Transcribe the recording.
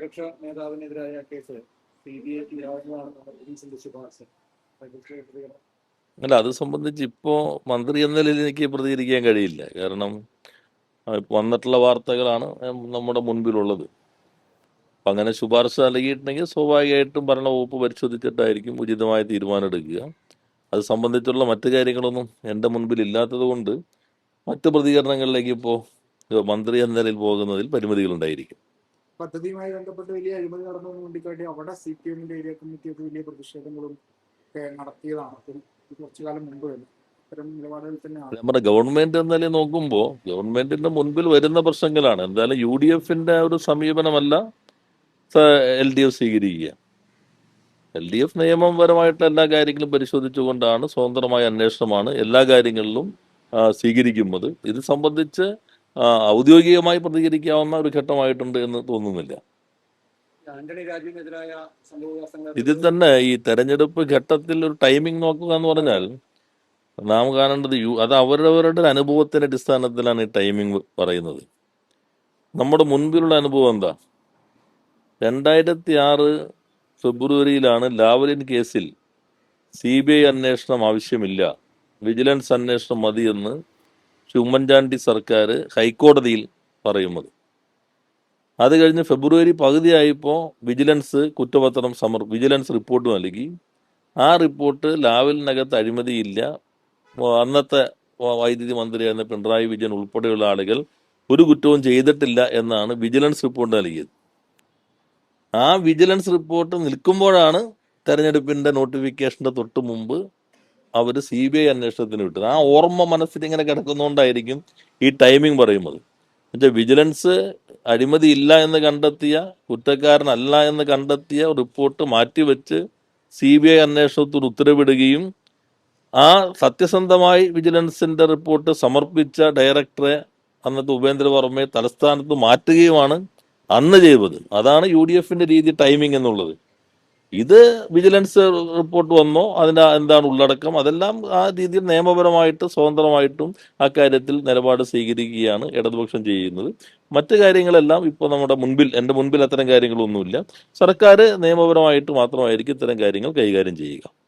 പ്രതിപക്ഷ നേതാവിനെതിരായ case C B I തീരാവുന്നതാണെന്നുള്ള പോലീസിന്റെ ശുപാർശ അല്ല അത് സംബന്ധിച്ച് ഇപ്പോൾ മന്ത്രി എന്ന നിലയിൽ എനിക്ക് പ്രതികരിക്കാൻ കഴിയില്ല. കാരണം വന്നിട്ടുള്ള വാർത്തകളാണ് നമ്മുടെ മുൻപിലുള്ളത്. അപ്പം അങ്ങനെ ശുപാർശ നൽകിയിട്ടുണ്ടെങ്കിൽ സ്വാഭാവികമായിട്ടും ഭരണവകുപ്പ് പരിശോധിച്ചിട്ടായിരിക്കും ഉചിതമായ തീരുമാനം എടുക്കുക അത് സംബന്ധിച്ചുള്ള മറ്റു കാര്യങ്ങളൊന്നും എന്റെ മുൻപിൽ ഇല്ലാത്തത് കൊണ്ട് മറ്റ് പ്രതികരണങ്ങളിലേക്ക് ഇപ്പോൾ മന്ത്രി എന്ന നിലയിൽ പോകുന്നതിൽ പരിമിതികളുണ്ടായിരിക്കും. പദ്ധതിയുമായി ബന്ധപ്പെട്ട് വലിയ അഴിമതി നടന്നു വേണ്ടിക്കാട്ടി അവിടെ സി പി എമ്മിന്റെ ഏരിയ കമ്മിറ്റിയൊക്കെ വലിയ പ്രതിഷേധങ്ങളും ഒക്കെ നടത്തിയതാണ്. കുറച്ചു കാലം മുമ്പ് തന്നെ. നമ്മുടെ ഗവൺമെന്റ് എന്നാലേ നോക്കുമ്പോ ഗവൺമെന്റിന്റെ മുൻപിൽ വരുന്ന പ്രശ്നങ്ങളാണ്. എന്തായാലും യു ഡി എഫിന്റെ ഒരു സമീപനമല്ല എൽ ഡി എഫ് സ്വീകരിക്കുക. എൽ ഡി എഫ് നിയമപരമായിട്ട് എല്ലാ കാര്യങ്ങളും പരിശോധിച്ചുകൊണ്ടാണ് സ്വതന്ത്രമായ അന്വേഷണമാണ് എല്ലാ കാര്യങ്ങളിലും സ്വീകരിക്കുന്നത്. ഇത് സംബന്ധിച്ച് ഔദ്യോഗികമായി പ്രതികരിക്കാവുന്ന ഒരു ഘട്ടമായിട്ടുണ്ട് എന്ന് തോന്നുന്നില്ല. ഇതിൽ തന്നെ ഈ തെരഞ്ഞെടുപ്പ് ഘട്ടത്തിൽ ഒരു ടൈമിംഗ് നോക്കുക എന്ന് പറഞ്ഞാൽ നാം കാണേണ്ടത് യു അത് അവരവരുടെ അനുഭവത്തിന്റെ അടിസ്ഥാനത്തിലാണ് ഈ ടൈമിംഗ് പറയുന്നത്. നമ്മുടെ മുൻപിലുള്ള അനുഭവം എന്താ? രണ്ടായിരത്തി ആറ് ഫെബ്രുവരിയിലാണ് ലാവലിൻ കേസിൽ സി ബി ഐ അന്വേഷണം ആവശ്യമില്ല വിജിലൻസ് അന്വേഷണം മതിയെന്ന് ശ്രീ ഉമ്മൻചാണ്ടി സർക്കാർ ഹൈക്കോടതിയിൽ പറയുന്നത്. അത് കഴിഞ്ഞ് ഫെബ്രുവരി പകുതിയായപ്പോൾ വിജിലൻസ് കുറ്റപത്രം സമർ വിജിലൻസ് റിപ്പോർട്ട് നൽകി. ആ റിപ്പോർട്ട് ലാവലിനകത്ത് അഴിമതിയില്ല. അന്നത്തെ വൈദ്യുതി മന്ത്രിയായിരുന്ന പിണറായി വിജയൻ ഉൾപ്പെടെയുള്ള ആളുകൾ ഒരു കുറ്റവും ചെയ്തിട്ടില്ല എന്നാണ് വിജിലൻസ് റിപ്പോർട്ട് നൽകിയത്. ആ വിജിലൻസ് റിപ്പോർട്ട് നിൽക്കുമ്പോഴാണ് തെരഞ്ഞെടുപ്പിന്റെ നോട്ടിഫിക്കേഷന്റെ തൊട്ട് മുമ്പ് അവർ സി ബി ഐ അന്വേഷണത്തിന് വിട്ടത്. ആ ഓർമ്മ മനസ്സിൽ ഇങ്ങനെ കിടക്കുന്നതുകൊണ്ടായിരിക്കും ഈ ടൈമിംഗ് പറയുന്നത്. എന്നുവെച്ചാൽ വിജിലൻസ് അഴിമതി ഇല്ല എന്ന് കണ്ടെത്തിയ കുറ്റക്കാരനല്ല എന്ന് കണ്ടെത്തിയ റിപ്പോർട്ട് മാറ്റിവെച്ച് സി ബി ഐ അന്വേഷണത്തിന് ഉത്തരവിടുകയും ആ സത്യസന്ധമായി വിജിലൻസിന്റെ റിപ്പോർട്ട് സമർപ്പിച്ച ഡയറക്ടറെ അന്നത്തെ ഉപേന്ദ്ര വർമ്മയെ തലസ്ഥാനത്ത് മാറ്റുകയുമാണ് അന്ന് ചെയ്തത്. അതാണ് യു ഡി എഫിന്റെ രീതി ടൈമിംഗ് എന്നുള്ളത്. ഇത് വിജിലൻസ് റിപ്പോർട്ട് വന്നോ അതിന്റെ എന്താണ് ഉള്ളടക്കം അതെല്ലാം ആ രീതിയിൽ നിയമപരമായിട്ട് സ്വതന്ത്രമായിട്ടും ആ കാര്യത്തിൽ നിലപാട് സ്വീകരിക്കുകയാണ് ഇടതുപക്ഷം ചെയ്യുന്നത്. മറ്റു കാര്യങ്ങളെല്ലാം ഇപ്പോൾ നമ്മുടെ മുൻപിൽ എന്റെ മുൻപിൽ അത്തരം കാര്യങ്ങളൊന്നുമില്ല. സർക്കാർ നിയമപരമായിട്ട് മാത്രമായിരിക്കും ഇത്തരം കാര്യങ്ങൾ കൈകാര്യം ചെയ്യുക.